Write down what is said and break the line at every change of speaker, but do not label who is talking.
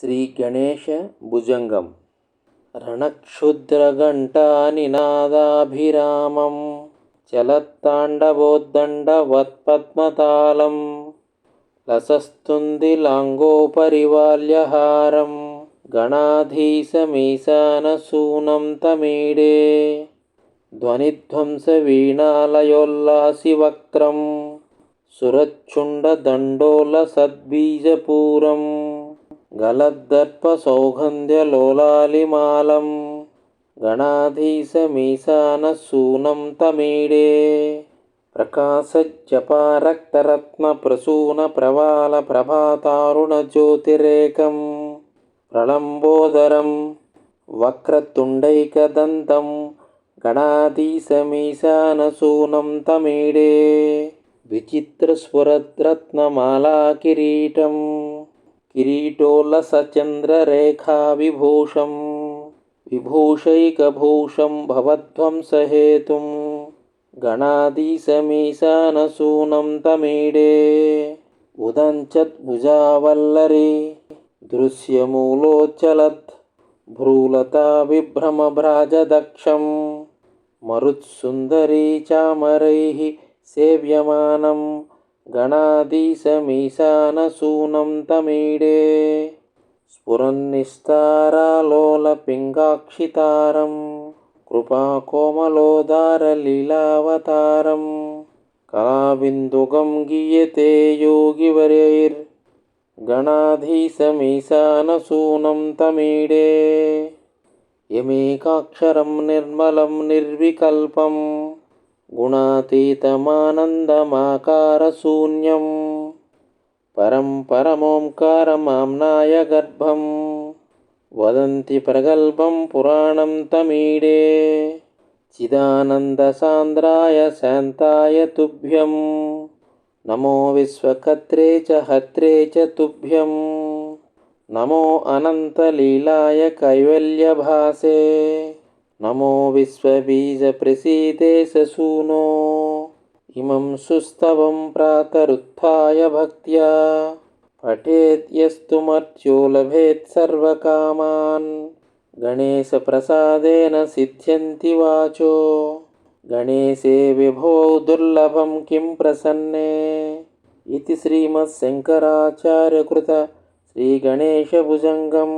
श्रीगणेशभुजङ्गं रणक्षुद्रघण्टानिनादाभिरामं चलत्ताण्डवोद्दण्डवत्पद्मतालं लसस्तुन्दिलाङ्गोपरिवाल्यहारं गणाधीशमीशानसूनं तमीडे। ध्वनिध्वंसवीणालयोल्लासिवक्त्रं सुरच्छुण्डदण्डोलसद्बीजपूरम्। गलद्दर्पसौगन्ध्यलोलालिमालं गणाधीशमीशानसूनं तमीडे प्रकाशजपारक्तरत्नप्रसूनप्रवालप्रभातारुणज्योतिरेकं प्रलम्बोदरं वक्रतुण्डैकदन्तं गणाधीशमीशानसूनं तमीडे विचित्रस्फुरद्रत्नमालाकिरीटम् किरीटोल्लसचन्द्ररेखाविभूषं विभूषैकभूषं भवध्वंसहेतुं गणाधीशमीशानसूनं तमीडे उदञ्चद्भुजावल्लरी दृश्यमूलोच्चलत् भ्रूलताविभ्रमभ्राजदक्षं मरुत्सुन्दरी चामरैः सेव्यमानं गणाधीशमीशानसूनं तमीडे स्फुरन्निस्तारालोलपिङ्गाक्षितारं कृपाकोमलोदारलीलावतारं कलाबिन्दुगं गीयते योगिवर्यैर्गणाधीशमीशानसूनं तमीडे यमेकाक्षरं निर्मलं निर्विकल्पं गुणातीतमानन्दमाकारशून्यं परं परमोङ्कारमाम्नाय गर्भं वदन्ति प्रगल्भं पुराणं तमीडे। चिदानन्दसान्द्राय शान्ताय तुभ्यं नमो विश्वकर्त्रे च हत्रे च तुभ्यं नमो अनन्तलीलाय कैवल्यभासे नमो विश्वबीजप्रसीदे ससूनो इमं सुस्तवं प्रातरुत्थाय भक्त्या पठेत् यस्तु मर्त्यो लभेत् सर्वकामान् गणेशप्रसादेन सिद्ध्यन्ति वाचो गणेशे विभो दुर्लभं किं प्रसन्ने इति श्रीमत्शङ्कराचार्यकृत श्रीगणेशभुजङ्गम्